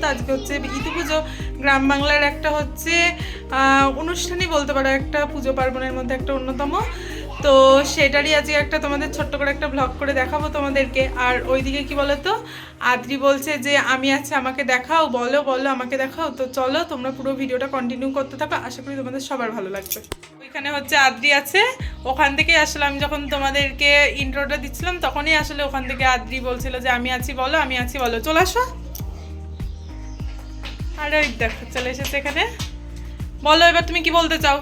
তো আজকে হচ্ছে ইতি পুজো গ্রাম বাংলার একটা হচ্ছে অনুষ্ঠানই বলতে পারো, একটা পুজো পার্বণের মধ্যে একটা অন্যতম। তো সেটারই আজকে একটা তোমাদের ছোট্ট করে একটা ব্লগ করে দেখাবো তোমাদেরকে। আর ওইদিকে কি বলো তো আদ্রি বলছে যে, আমি আছি আমাকে দেখাও, বলো বলো, আমাকে দেখাও। তো চলো, তোমরা পুরো ভিডিওটা কন্টিনিউ করতে থাকো। আশা করি তোমাদের সবার ভালো লাগবে। ওইখানে হচ্ছে আদ্রি আছে। ওখান থেকে আসলে আমি যখন তোমাদেরকে ইন্ট্রোটা দিচ্ছিলাম, তখনই আসলে ওখান থেকে আদ্রি বলছিল যে, আমি আছি, বলো, আমি আছি, বলো। চলে আসো। আর ওই দেখো চলে এসেছে এখানে। বলো এবার তুমি কি বলতে চাও?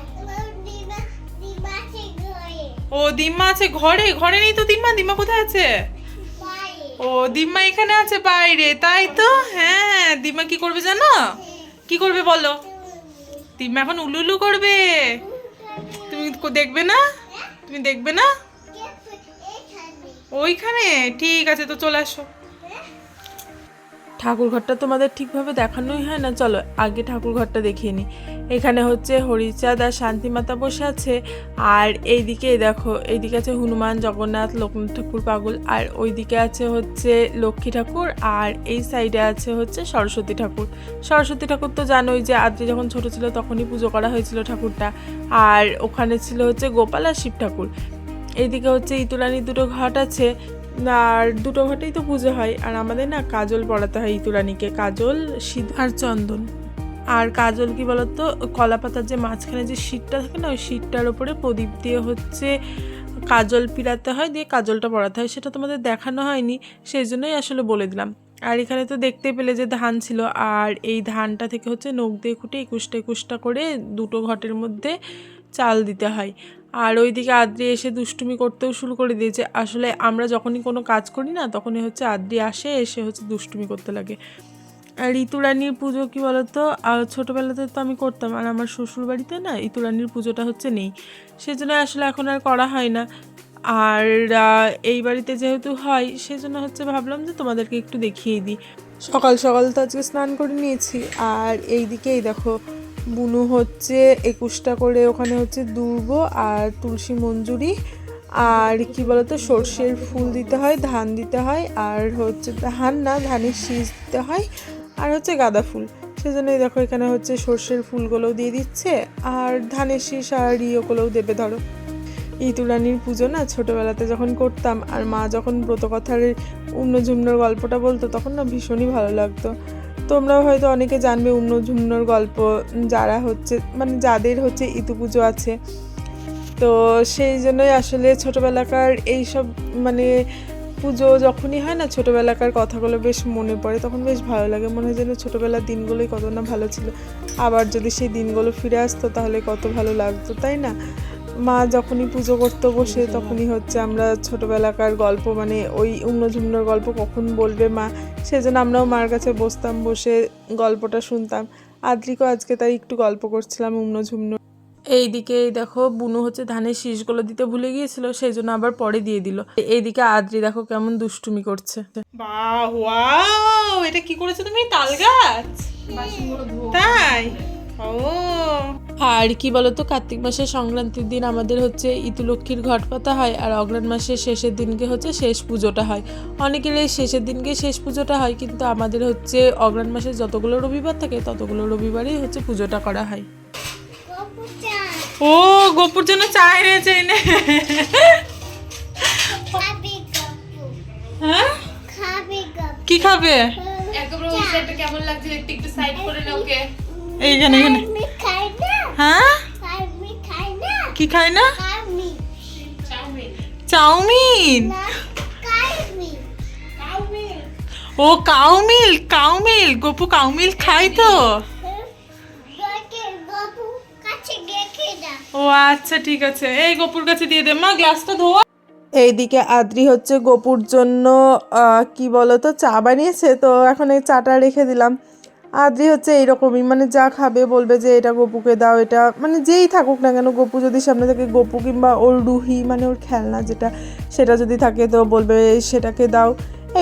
ও দিম্মা আছে ঘরে? ঘরে নেই তো দিম্মা? দিম্মা কোথায় আছে? ও দিম্মা এখানে আছে বাইরে তাই তো? হ্যাঁ দিম্মা কি করবে জানো? কি করবে বলো? দিম্মা এখন উলুলু করবে। তুমি দেখবে না? তুমি দেখবে না? ওইখানে? ঠিক আছে তো চলে আসো। ঠাকুর ঘরটা তোমাদের ঠিকভাবে দেখানোই হয় না? চলো, আগে ঠাকুর ঘরটা দেখিয়ে নিই এখানে হচ্ছে হরিচাঁদ আর শান্তিমাতা বসে আছে। আর এইদিকে এই দেখো, এইদিকে আছে হনুমান, জগন্নাথ, লোকনাথ ঠাকুর পাগল। আর ওইদিকে আছে হচ্ছে লক্ষ্মী ঠাকুর। আর এই সাইডে আছে হচ্ছে সরস্বতী ঠাকুর। সরস্বতী ঠাকুর তো জানোই যে আদ্রি যখন ছোট ছিল তখনই পুজো করা হয়েছিল ঠাকুরটা। আর ওখানে ছিল হচ্ছে গোপাল আর শিব ঠাকুর। এইদিকে হচ্ছে ইতুরানির দুটো ঘাট আছে। আর দুটো ঘাটেই তো পুজো হয়। আর আমাদের না কাজল পড়াতে হয় ইতুরানিকে। কাজল সিঁদ আর চন্দন। আর কাজল কি বলতো কলা পাতার যে মাঝখানে যে শীতটা থাকে না ওই শীতটার ওপরে প্রদীপ দিয়ে হচ্ছে কাজল পিরাতে হয় দিয়ে কাজলটা পড়াতে হয়। সেটা তোমাদের দেখানো হয়নি সেই জন্যই আসলে বলে দিলাম। আর এখানে তো দেখতে পেলে যে ধান ছিল আর এই ধানটা থেকে হচ্ছে নখ দিয়ে খুঁটে একুশটা একুশটা করে দুটো ঘটের মধ্যে চাল দিতে হয়। আর ওইদিকে আদ্রি এসে দুষ্টুমি করতেও শুরু করে দিয়েছে। আসলে আমরা যখনই কোনো কাজ করি না, তখনই হচ্ছে আদ্রি আসে, এসে হচ্ছে দুষ্টুমি করতে লাগে। আর ঋতুরানীর পুজো কি বলতো? ছোটবেলাতে তো আমি করতাম, আর আমার শ্বশুর বাড়িতে না ঋতুরানীর পুজোটা হচ্ছে নেই। সেজন্য আসলে এখন আর করা হয় না। আর এই বাড়িতে যেহেতু হয়, সেজন্য হচ্ছে ভাবলাম যে তোমাদেরকে একটু দেখিয়ে দিই। সকাল সকাল তো আজকে স্নান করে নিয়েছি, আর এই দিকেই দেখো বুনু হচ্ছে একুশটা করে, ওখানে হচ্ছে দুর্ব আর তুলসী মঞ্জুরি। আর কি বলতো, সর্ষের ফুল দিতে হয়, ধান দিতে হয়, আর হচ্ছে ধান না, ধানের শীষ দিতে হয়, আর হচ্ছে গাঁদা ফুল। সেজন্যই দেখো এখানে হচ্ছে সর্ষের ফুলগুলোও দিয়ে দিচ্ছে, আর ধানের শীষ আর ইয়েগুলোও দেবে ধরো। ইতুরানির পুজো না, ছোটোবেলাতে যখন করতাম, আর মা যখন ব্রতকথার উন্নঝুমনোর গল্পটা বলতো, তখন না ভীষণই ভালো লাগতো। তোমরাও হয়তো অনেকে জানবে উন্নঝুমনোর গল্প, যারা হচ্ছে মানে যাদের হচ্ছে ইতু পুজো আছে। তো সেই জন্যই আসলে ছোটোবেলাকার এইসব মানে পুজো যখনই হয় না, ছোটোবেলাকার কথাগুলো বেশ মনে পড়ে, তখন বেশ ভালো লাগে। মনে হয় যেন ছোটোবেলার দিনগুলোই কত না ভালো ছিল। আবার যদি সেই দিনগুলো ফিরে আসতো, তাহলে কত ভালো লাগতো, তাই না? মা যখনই পুজো করতে বসে তখনই হচ্ছে আমরা ছোটোবেলাকার গল্প মানে ওই উন্নঝুম্নর গল্প কখন বলবে মা? সেজন্য আমরাও মার কাছে বসতাম বসে গল্পটা শুনতাম। আদ্রিকও আজকে তাই একটু গল্প করছিলাম উন্নঝুম্ন এইদিকে দেখো বুনু হচ্ছে ধানের শীষগুলো দিতে ভুলে গিয়েছিল সেই জন্য আবার পরে দিয়ে দিল। এইদিকে আদ্রি দেখো কেমন দুষ্টুমি করছে। বাহ ওয়াও এটা কি করেছ তুমি? তাল গাছ? তাই? ও। আর কি বলতো কার্তিক মাসের সংক্রান্তির দিন আমাদের হচ্ছে ইতুলক্ষ্মীর ঘট পাতা হয় আর অগ্রাণ মাসের শেষের দিনকে হচ্ছে শেষ পুজোটা হয়। অনেকের এই শেষের দিনকে শেষ পুজোটা হয় কিন্তু আমাদের হচ্ছে অগ্রাণ মাসের যতগুলো রবিবার থাকে ততগুলো রবিবারেই হচ্ছে পুজোটা করা হয়। ও গোপুর জন্য চা এনেছে এনে। হ্যাঁ? কি খাবে? একেবারে ওই সাইডটা কেমন লাগছে? একটু একটু সাইড করে নাও ওকে। এইখানে এখানে হ্যাঁ? কি খায় না? চাউমিন। ও কাউ মিল কাউ মিল গপু কাউ মিল খায় তো। ও আচ্ছা ঠিক আছে। এই গপুর কাছে দিয়ে দে। মা গ্লাসটা ধোয়া। এইদিকে আদ্রি হচ্ছে গপুর জন্য আহ, কি বলতো চা বানিয়েছে তো এখন এই চাটা রেখে দিলাম। আদ্রি হচ্ছে এইরকমই মানে যা খাবে বলবে যে এটা গপুকে দাও, এটা মানে যেই থাকুক না কেন, গপু যদি সামনে থাকে গপু কিংবা ওর রুহি মানে ওর খেলনা যেটা, সেটা যদি থাকে তো বলবে সেটাকে দাও।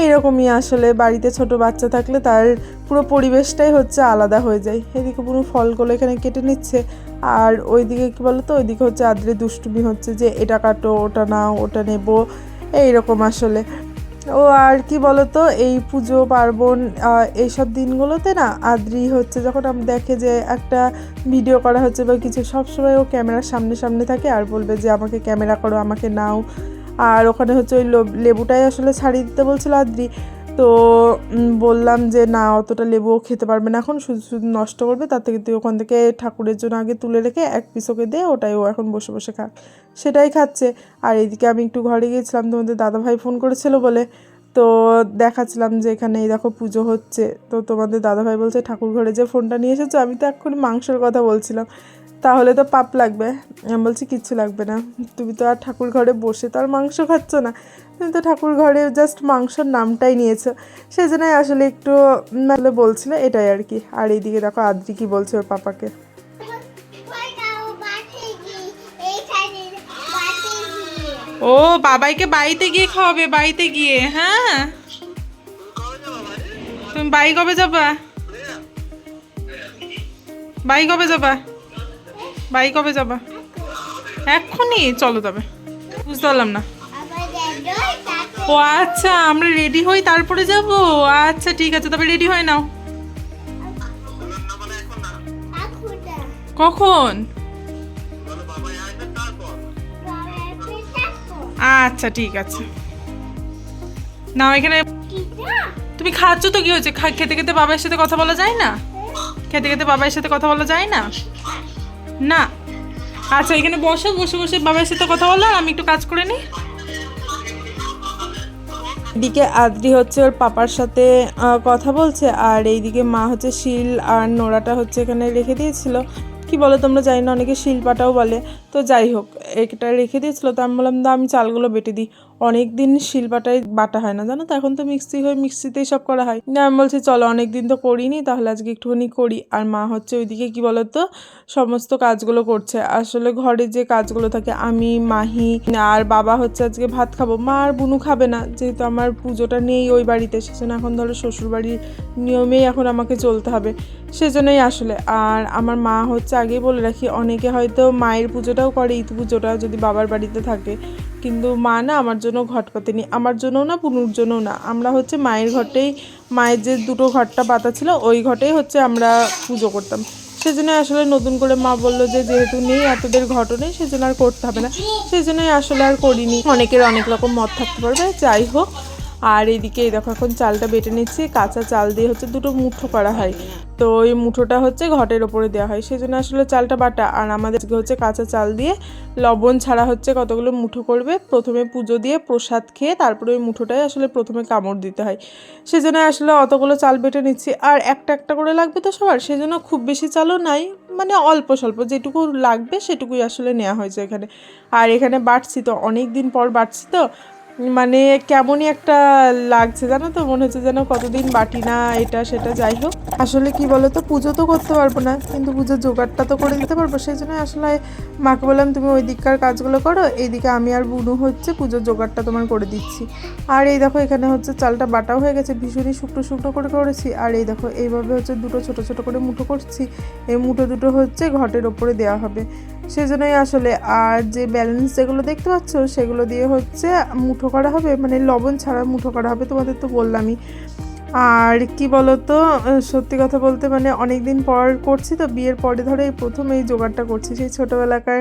এইরকমই আসলে বাড়িতে ছোট বাচ্চা থাকলে তার পুরো পরিবেশটাই হচ্ছে আলাদা হয়ে যায়। এদিকে পুরো ফলগুলো এখানে কেটে নিচ্ছে, আর ওইদিকে কি বলতো, ওইদিকে হচ্ছে আদ্রে দুষ্টুমি হচ্ছে যে এটা কাটো, ওটা নাও, ওটা নেব, এইরকম আসলে। ও আর কি বলতো, এই পুজো, পার্বণ এই এইসব দিনগুলোতে না আদ্রি হচ্ছে যখন আমি দেখে যে একটা ভিডিও করা হচ্ছে বা কিছু, সবসময় ও ক্যামেরার সামনে সামনে থাকে আর বলবে যে আমাকে ক্যামেরা করো, আমাকে নাও। আর ওখানে হচ্ছে ওই লেবুটাই আসলে ছাড়িয়ে দিতে বলছিল আদ্রি। তো বললাম যে না, অতটা লেবুও খেতে পারবে না এখন, শুধু শুধু নষ্ট করবে, তার থেকে তুই ওখান থেকে ঠাকুরের জন্য আগে তুলে রেখে এক পিস ওকে দে, ওটাই ও এখন বসে বসে খাক। সেটাই খাচ্ছে। আর এইদিকে আমি একটু ঘরে গিয়েছিলাম, তোমাদের দাদাভাই ফোন করেছিল বলে। তো দেখাচ্ছিলাম যে এখানে এই দেখো পুজো হচ্ছে। তো তোমাদের দাদাভাই বলছে, ঠাকুর ঘরে যে ফোনটা নিয়ে এসেছ, আমি তো এক্ষুনি মাংসের কথা বলছিলাম। তাহলে তো পাপ লাগবে। আমি বলছি, কিচ্ছু লাগবে না। তুমি তো আর ঠাকুর ঘরে বসে তো আর মাংস খাচ্ছ না। তুমি তো ঠাকুর ঘরে জাস্ট মাংসর নামটাই নিয়েছো। সেই জন্যই আসলে একটু মানে বলছিল এটাই আর কি। আর এইদিকে দেখো আদ্রি কি বলছে ওর পাপাকে। ও, বাবাইকে বাড়িতে গিয়ে খাওয়াবে, বাড়িতে গিয়ে হ্যাঁ? তুমি বাড়ি কবে যাবা? বাড়ি কবে যাবা? বাড়ি কবে যাবা? এক্ষুনি, চলো তবে। বুঝতে পারলাম না। ও আচ্ছা আমরা রেডি হই, তারপরে যাব? আচ্ছা ঠিক আছে, তবে রেডি হয়ে নাও। কখন? আচ্ছা ঠিক আছে। নাও, এখানে তুমি খাচ্ছ তো কি হয়েছে? খেতে খেতে বাবার সাথে কথা বলা যায় না? খেতে খেতে বাবার সাথে কথা বলা যায় না? না। আচ্ছা এখানে বসো, বসে বসে, বাবার সাথে কথা বলো আমি একটু কাজ করে নিই। এদিকে আদ্রি হচ্ছে ওর পাপার সাথে কথা বলছে, আর এইদিকে মা হচ্ছে শিল, আর নোড়াটা হচ্ছে এখানে রেখে দিয়েছিল। কি বলো তোমরা? জানি না, অনেকে শিলপাটাও বলে। তো যাই হোক এটা রেখে দিয়েছিলো, তো আমি বললাম দা আমি চালগুলো বেটে দিই। অনেক দিন শিলপাটায় বাটা হয় না, জানো তো? এখন তো মিক্সি হয়ে মিক্সিতেই সব করা হয়। না, আমি বলছি, চলো অনেক দিন তো করিনি, তাহলে আজকে একটুখানি করি। আর মা হচ্ছে ওইদিকে, কি বলতো, সমস্ত কাজগুলো করছে। আসলে ঘরে যে কাজগুলো থাকে, আমি, মাহি, আর বাবা হচ্ছে আজকে ভাত খাব। মা আর বুনু খাবে না, যেহেতু আমার পুজোটা নেই ওই বাড়িতে, সেজন্য এখন ধরো শ্বশুরবাড়ির নিয়মেই এখন আমাকে চলতে হবে। সেজন্যই আসলে। আর আমার মা হচ্ছে আগেই বলে রাখি, অনেকে হয়তো মায়ের পুজোটাও করে ঈদ পুজোটা যদি বাবার বাড়িতে থাকে। কিন্তু মা না আমার জন্য ঘট পাতেনি আমার জন্যও না, পুনুর জন্যও না। আমরা হচ্ছে মায়ের ঘটেই, মায়ের যে দুটো ঘরটা পাতা ছিল, ওই ঘটেই হচ্ছে আমরা পুজো করতাম। সেজন্য আসলে নতুন করে মা বলল যে যেহেতু নেই এতদের ঘটনা নেই, সেজন্য আর করতে হবে না। সেই জন্যই আসলে আর করিনি। অনেকের অনেক রকম মত থাকতে পারবে। যাই হোক আর এইদিকে এই দেখো, এখন চালটা বেটে নিচ্ছি। কাঁচা চাল দিয়ে হচ্ছে দুটো মুঠো করা হয়। তো ওই মুঠোটা হচ্ছে ঘটের ওপরে দেওয়া হয়। সেই জন্য আসলে চালটা বাটা। আর আমাদের হচ্ছে কাঁচা চাল দিয়ে লবণ ছাড়া হচ্ছে কতগুলো মুঠো করবে? প্রথমে পুজো দিয়ে প্রসাদ খেয়ে তারপরে ওই মুঠোটাই আসলে প্রথমে কামড় দিতে হয়। সেজন্য আসলে অতগুলো চাল বেটে নিচ্ছি। আর একটা একটা করে লাগবে তো সবার? সেজন্য খুব বেশি চালও নাই। মানে অল্প স্বল্প। যেটুকু লাগবে সেটুকুই আসলে নেওয়া হয়েছে এখানে। আর এখানে বাটছি তো। অনেক দিন পর বাটছি তো। মানে কেমনই একটা লাগছে জানো তো? মনে হচ্ছে যেন কতদিন বাটি না, এটা সেটা যাই হোক। আসলে কি বলো তো পুজো তো করতে পারব না, কিন্তু পুজোর জোগাড়টা তো করে দিতে পারব। সেই জন্য আসলে মাকে বললাম, তুমি ওই দিককার কাজগুলো করো, এইদিকে আমি আর বুনু হচ্ছে পুজোর জোগাড়টা তোমার করে দিচ্ছি। আর এই দেখো, এখানে হচ্ছে চালটা বাটাও হয়ে গেছে, ভীষণই শুকনো শুকনো করে করেছি। আর এই দেখো, এইভাবে হচ্ছে দুটো ছোট ছোট করে মুঠো করছি। এই মুঠো দুটো হচ্ছে ঘটের ওপরে দেওয়া হবে। সেজন্যই আসলে আর যে ব্যালেন্স যেগুলো দেখতে পাচ্ছ, সেগুলো দিয়ে হচ্ছে মুঠো করা হবে মানে লবণ ছাড়া মুঠো করা হবে, তোমাদের তো বললামই। আর কি বলতো সত্যি কথা বলতে মানে অনেক দিন পর করছি তো, বিয়ের পরে ধরে এই প্রথম এই জোগাড়টা করছি, সেই ছোটোবেলাকার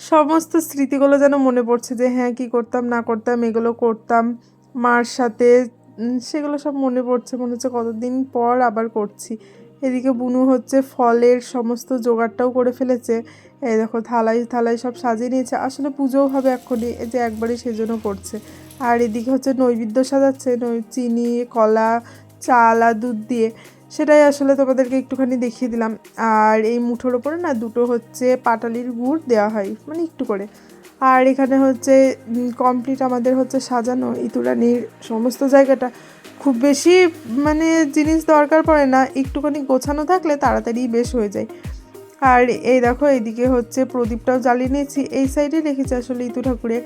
সমস্ত স্মৃতিগুলো যেন মনে পড়ছে যে হ্যাঁ কি করতাম, না করতাম, এগুলো করতাম, মার সাথে সেগুলো সব মনে পড়ছে, মনে হচ্ছে কতদিন পর আবার করছি। এদিকে বুনু হচ্ছে ফলের সমস্ত জোগাড়টাও করে ফেলেছে এই দেখো, থালাই থালাই সব সাজিয়ে নিয়েছে। আসলে পুজোও হবে এক্ষুনি, এই যে একবারই সেজন্য করছে আর এদিকে হচ্ছে নৈবেদ্য সাজাচ্ছে চিনি, কলা, চাল, আর দুধ দিয়ে। সেটাই আসলে তোমাদেরকে একটুখানি দেখিয়ে দিলাম। আর এই মুঠোর ওপরে না দুটো হচ্ছে পাটালির গুড় দেওয়া হয় মানে একটু করে। আর এখানে হচ্ছে কমপ্লিট আমাদের হচ্ছে সাজানো ইতুরানির সমস্ত জায়গাটা। খুব বেশি মানে জিনিস দরকার পড়ে না, একটুখানি গোছানো থাকলে তাড়াতাড়ি বেশ হয়ে যায়। আর এই দেখো, এইদিকে হচ্ছে প্রদীপটাও জ্বালিয়ে নিয়েছি। এই সাইডে রেখেছি আসলে ইতু ঠাকুরে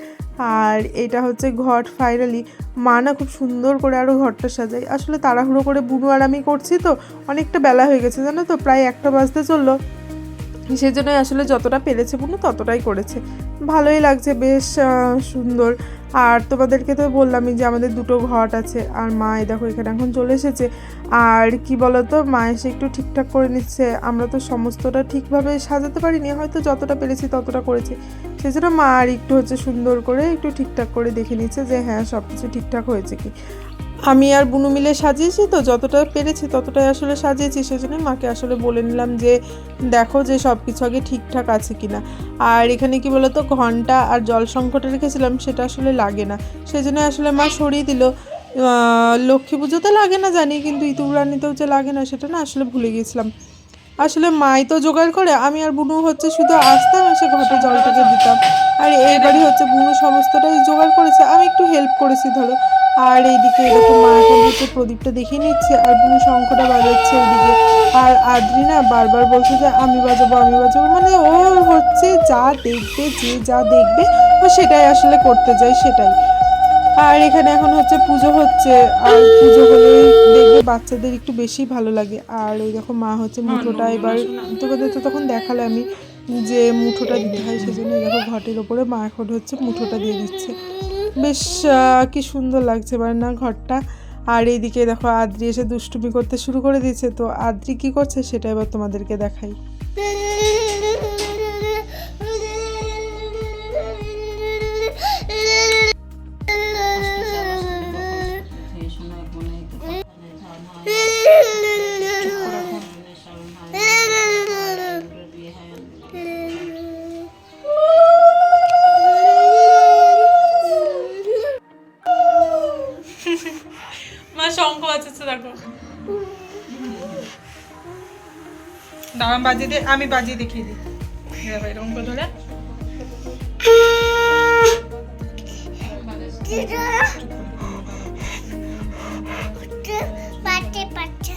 আর এটা হচ্ছে ঘট ফাইনালি মা না খুব সুন্দর করে আরও ঘরটা সাজাই আসলে তাড়াহুড়ো করে বুনো আর আমি করছি তো, অনেকটা বেলা হয়ে গেছে, জানো তো, প্রায় একটা বাজতে চলল। সেই জন্যই আসলে যতটা পেরেছে বুনু ততটাই করেছে। ভালোই লাগছে, বেশ সুন্দর। আর তোমাদেরকে তো বললামই যে আমাদের দুটো ঘট আছে। আর মা, এই দেখো, এখানে এখন চলে এসেছে। আর কি বলতো, মা এসে একটু ঠিকঠাক করে নিচ্ছে। আমরা তো সমস্তটা ঠিকভাবে সাজাতে পারিনি, হয়তো যতটা পেরেছি ততটা করেছি। সেই জন্য মা আর একটু হচ্ছে সুন্দর করে একটু ঠিকঠাক করে দেখে নিচ্ছে যে হ্যাঁ সব কিছু ঠিকঠাক হয়েছে কি। আমি আর বুনু মিলে সাজিয়েছি তো, যতটা পেরেছি ততটাই আসলে সাজিয়েছি সেজন্য মাকে আসলে বলে নিলাম যে, দেখো যে সব কিছু আগে ঠিকঠাক আছে কিনা। আর এখানে কি বলতো, ঘণ্টা আর জল সংকটে রেখেছিলাম, সেটা আসলে লাগে না। সেই জন্য আসলে মা সরিয়ে দিল। লক্ষ্মী পুজোতে লাগে না জানি, কিন্তু ইতুরানিতেও যে লাগে না, সেটা না আসলে ভুলে গিয়েছিলাম। আসলে মাই তো জোগাড় করে, আমি আর বুনু হচ্ছে শুধু আসতাম, এসে ঘটে জলটাকে দিতাম। আর এইবারই হচ্ছে বুনু সমস্তটাই জোগাড় করেছে, আমি একটু হেল্প করেছি, ধরো। আর এইদিকে এরকম মা এখন হচ্ছে প্রদীপটা দেখিয়ে নিচ্ছে আর বুনু শঙ্খটা বাজাচ্ছে ওইদিকে আর আদ্রি না বারবার বলছে যে আমি বাজাবো আমি বাজাবো। মানে ও হচ্ছে যা দেখবে যে যা দেখবে ও সেটাই আসলে করতে যায় সেটাই। আর এখানে এখন হচ্ছে পুজো হচ্ছে। আর পুজো হলে দেখবে বাচ্চাদের একটু বেশি ভালো লাগে। আর ওই দেখো মা হচ্ছে মুঠোটা এবার তোকে তো তখন দেখালে আমি যে মুঠোটা দিতে হয় সেজন্য এই দেখো ঘটের ওপরে মা এখন হচ্ছে মুঠোটা দিয়ে দিচ্ছে। বেশ কি সুন্দর লাগছে মানে না ঘরটা। আর এইদিকে দেখো আদ্রি এসে দুষ্টুমি করতে শুরু করে দিয়েছে। তো আদ্রি কি করছে সেটা এবার তোমাদেরকে দেখাই। মা শঙ্খ বাজাচ্ছে দেখো। আমি বাজিয়ে দিয়ে আমি বাজিয়ে দেখিয়ে দিই। এই দেখো এরকম করে ধরে। পাচ্ছে পাচ্ছে।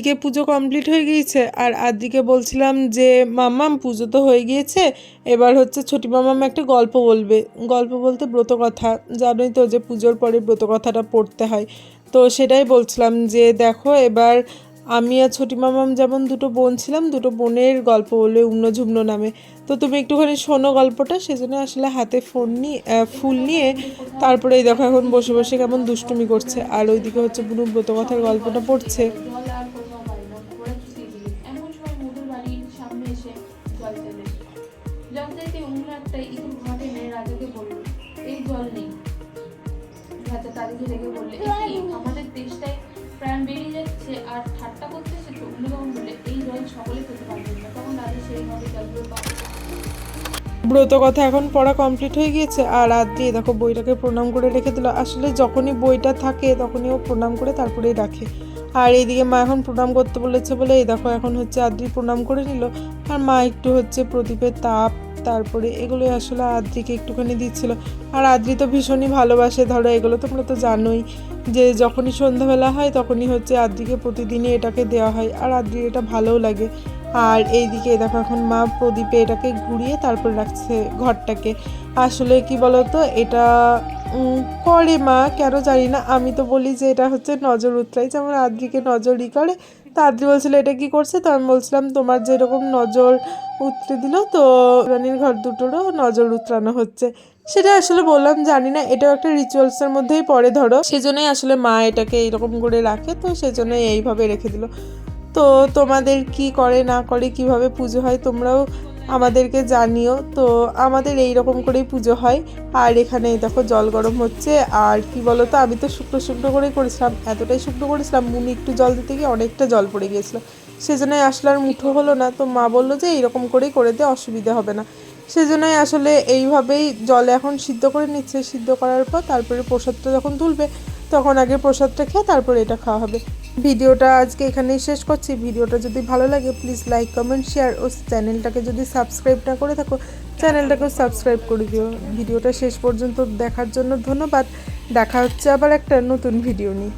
ওইদিকে পুজো কমপ্লিট হয়ে গিয়েছে। আর আদিকে বলছিলাম যে, মাম্মাম, পুজো তো হয়ে গিয়েছে। এবার হচ্ছে ছোটি মামাম একটা গল্প বলবে। গল্প বলতে ব্রত কথা জানোই তো যে পুজোর পরে ব্রত কথাটা পড়তে হয়। তো সেটাই বলছিলাম যে, দেখো, এবার আমি আর ছোটি মামাম যেমন দুটো বোন ছিলাম, দুটো বোনের গল্প বলবে উম্ন নামে। তো তুমি একটুখানি শোনো গল্পটা, সেজন্য আসলে হাতে ফোন নিয়ে ফুল নিয়ে তারপরে এই দেখো এখন বসে বসে কেমন দুষ্টুমি করছে। আর ওইদিকে হচ্ছে বুনু ব্রত কথার গল্পটা পড়ছে। রাজাকে এই জল নেই। তাদেরকে বললে আমাদের দেশটায় প্রাণ বেরিয়ে যাচ্ছে আর ঠাট্টা করতে এসেছ অন্য তখন বললে এই জল সকলে খেতে পারবেন না। তখন রাজা সেইভাবে জলগুলো পাবে ব্রত কথা এখন পড়া কমপ্লিট হয়ে গিয়েছে আর আদ্রি দেখো বইটাকে প্রণাম করে রেখে দিল। আসলে যখনই বইটা থাকে, তখনই ও প্রণাম করে তারপরেই রাখে। আর এইদিকে মা এখন প্রণাম করতে বলেছে বলে, এই দেখো এখন হচ্ছে আদ্রি প্রণাম করে নিল। আর মা একটু হচ্ছে প্রদীপের তাপ তারপরে এগুলো আসলে আদ্রিকে একটুখানি দিচ্ছিল। আর আদ্রি তো ভীষণই ভালোবাসে, ধরো এগুলো তোমরা তো জানোই যে যখনই সন্ধ্যাবেলা হয় তখনই হচ্ছে আদ্রিকে প্রতিদিনই এটাকে দেওয়া হয়। আর আদ্রির এটা ভালোও লাগে। আর এইদিকে দেখো এখন মা প্রদীপে এটাকে ঘুরিয়ে তারপর রাখছে ঘরটাকে। আসলে কি বলতো, এটা করে মা, কেন জানি না। আমি তো বলি যে এটা হচ্ছে নজর উতরাই যেমন আদ্রিকে নজরই করে আদ্রি বলছিল, এটা কি করছে? তো আমি বলছিলাম, তোমার যেরকম নজর উতরে দিল, তো রানীর ঘর দুটোরও নজর উতরানো হচ্ছে। সেটা আসলে বললাম, জানি না, এটাও একটা রিচুয়ালসের মধ্যেই পড়ে, ধরো। সেজন্যই আসলে মা এটাকে এইরকম করে রাখে, তো সেজন্যই এইভাবে রেখে দিল। তো তোমাদের কি করে, না করে, কীভাবে পুজো হয়, তোমরাও আমাদেরকে জানিও। তো আমাদের এই রকম করেই পুজো হয়। আর এখানে দেখো জল গরম হচ্ছে। আর কি বলো তো আমি তো শুকনো শুকনো করেই করেছিলাম। এতটাই শুকনো করেছিলাম, মুনি একটু জল দিতে গিয়ে অনেকটা জল পড়ে গিয়েছিল। সেজন্যই আসলে আর মুঠো হলো না। তো মা বলল যে এইরকম করেই করে দে, অসুবিধা হবে না। সেজন্যই আসলে এইভাবেই জলে এখন সিদ্ধ করে নিচ্ছে। সিদ্ধ করার পর তারপরে প্রসাদটা যখন তুলবে, তখন আগে প্রসাদটা খেয়ে তারপরে এটা খাওয়া হবে। ভিডিওটা আজকে এখানেই শেষ করছি। ভিডিওটা যদি ভালো লাগে প্লিজ লাইক কমেন্ট শেয়ার ও চ্যানেলটাকে যদি সাবস্ক্রাইব না করে থাকো চ্যানেলটাকেও সাবস্ক্রাইব করে দিও। ভিডিওটা শেষ পর্যন্ত দেখার জন্য ধন্যবাদ। দেখা হচ্ছে আবার একটা নতুন ভিডিও নিয়ে।